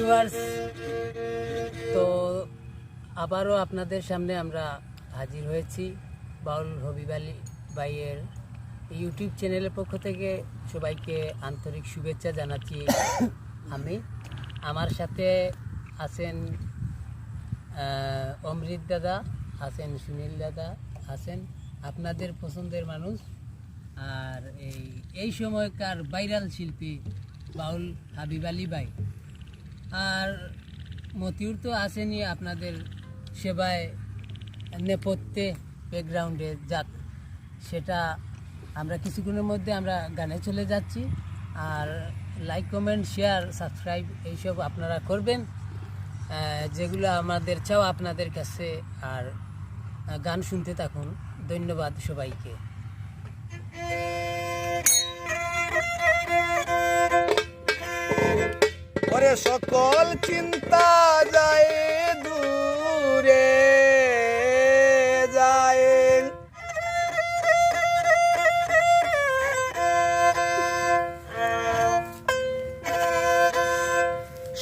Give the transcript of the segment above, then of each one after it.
Viewers তো আবারও আপনাদের সামনে আমরা হাজির হয়েছি বাউল হবিবালি বাইয়ের ইউটিউব চ্যানেলের পক্ষ থেকে। সবাইকে আন্তরিক শুভেচ্ছা জানাচ্ছি আমি। আমার সাথে আছেন অমৃত দাদা, আছেন সুনীল দাদা, আছেন আপনাদের পছন্দের মানুষ। আর এই এই সময়কার ভাইরাল শিল্পী বাউল হাবিব আলী বাই। আর মতিউর তো আসেনি আপনাদের সেবায় নেপথ্যে ব্যাকগ্রাউন্ডে যাক। সেটা আমরা কিছুক্ষণের মধ্যে আমরা গানে চলে যাচ্ছি। আর লাইক কমেন্ট শেয়ার সাবস্ক্রাইব এইসব আপনারা করবেন। যেগুলো আমাদের চাও আপনাদের কাছে। আর গান শুনতে থাকুন। ধন্যবাদ সবাইকে। ওরে সকল চিন্তা যায় দূরে যায়।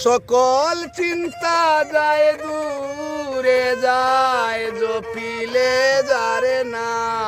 সকল চিন্তা যায় দূরে যায় জপিলে যারে নাম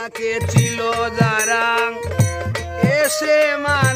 কাছে ছিল যারা। এসে মা